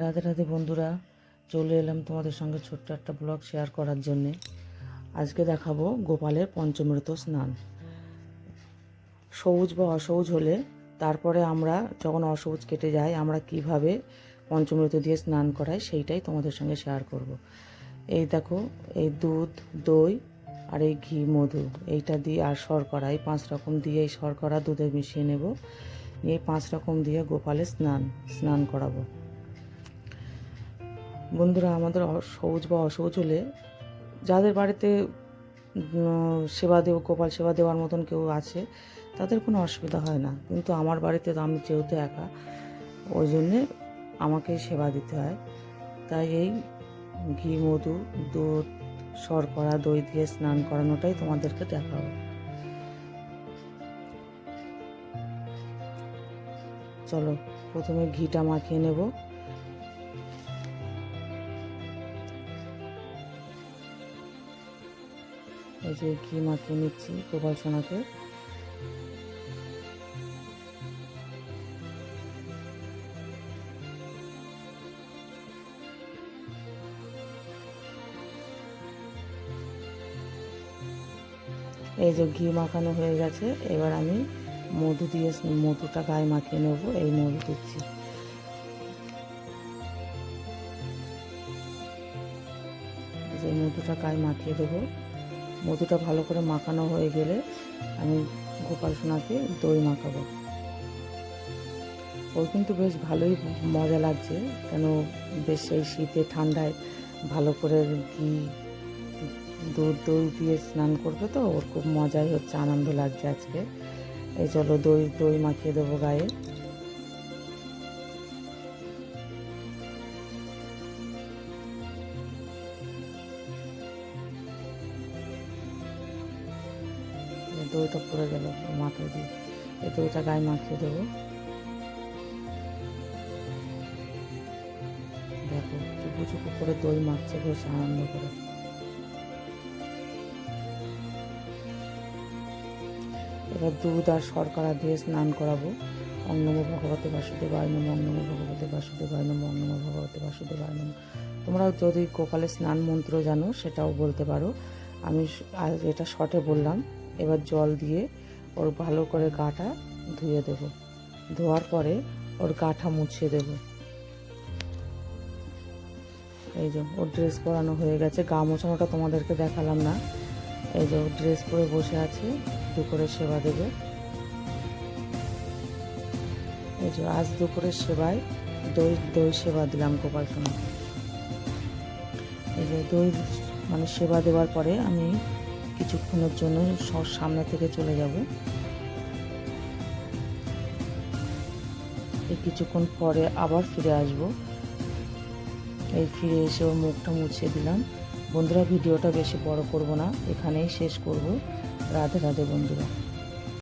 রাধে রাধে বন্ধুরা, চলে এলাম তোমাদের সঙ্গে ছোট্ট একটা ব্লগ শেয়ার করার জন্যে। আজকে দেখাবো গোপালের পঞ্চমৃত স্নান। সবুজ বা অসবুজ হলে তারপরে আমরা যখন অসবুজ কেটে যায়, আমরা কীভাবে পঞ্চমৃত দিয়ে স্নান করাই সেইটাই তোমাদের সঙ্গে শেয়ার করব। এই দেখো, এই দুধ, দই আর এই ঘি, মধু, এইটা দিয়ে আর শর্করা, এই পাঁচ রকম দিয়ে এই শর্করা দুধে মিশিয়ে নেব। এই পাঁচ রকম দিয়ে গোপালে স্নান স্নান করাবো। বন্ধুরা, আমাদের সবুজ বা অসবুজ হলে যাদের বাড়িতে সেবা দেব গোপাল সেবা দেওয়ার মতন কেউ আছে, তাদের কোনো অসুবিধা হয় না। কিন্তু আমার বাড়িতে তো আমি যেহেতু একা, ওই জন্যে আমাকেই সেবা দিতে হয়। তাই এই ঘি, মধু, দুধ, শর্করা, দই দিয়ে স্নান করানোটাই তোমাদেরকে দেখাবো। চলো, প্রথমে ঘিটা মাখিয়ে নেব। এই যে ঘি মাখিয়ে নিচ্ছি গোপাল সোনাকে। এই যে ঘি মাখানো হয়ে গেছে, এবার আমি মধু দিয়ে মধুটা গায়ে মাখিয়ে নেব, এই মধু দিচ্ছি। যে মধুটা গায়ে মাখিয়ে দেবো। মধুটা ভালো করে মাখানো হয়ে গেলে আমি গোপাল সোনাকে দই মাখাবো। ওর কিন্তু বেশ ভালোই মজা লাগছে, কেন বেশ এই শীতে ঠান্ডায় ভালো করে ঘি দুধ দই দিয়ে স্নান করবে তো, ওর খুব মজাই হচ্ছে, আনন্দ লাগছে আজকে। এই চলো দই দই মাখিয়ে দেবো গায়ে। দইটা পড়ে গেল মাথায় দিয়ে। এই দইটা গায়ে মাখিয়ে দেবো। দেখো, চুপু চুপু করে দই মাখছে বেশ আনন্দ করে। এবার দুধ আর শর্করা দিয়ে স্নান করাবো। অং নমো ভগবতে বাসুদেবায় নম অং নমো ভগবতে বাসুদেবায় নম অং নমো ভগবতে বাসুদেবায় নম। তোমরা যদি কপালে স্নান মন্ত্র জানো, সেটাও বলতে পারো। আমি এটা শর্টে বললাম। এবার জল দিয়ে ওর ভালো করে গাটা ধুয়ে দেব। ধোয়ার পরে ওর গাটা মুছিয়ে দেব। এই যে ওর ড্রেস পরানো হয়ে গেছে। গা মোছানোটা তোমাদেরকে দেখালাম না। এই যে ড্রেস পরে বসে আছে দুপুরে সেবা দেবে। এই যে আজ দুপুরের সেবায় দই দই সেবা দিলাম গোপাল সোনাকে এই যে দই মানে সেবা দেওয়ার পরে আমি কিছুক্ষণের জন্য সর সামনে থেকে চলে যাব। এই কিছুক্ষণ পরে আবার ফিরে আসব। এই ফিরে এসে ওর মুখটা মুছিয়ে দিলাম। বন্ধুরা, ভিডিওটা বেশি বড় করব না। এখানেই শেষ করব। রাধে রাধে বন্ধুরা।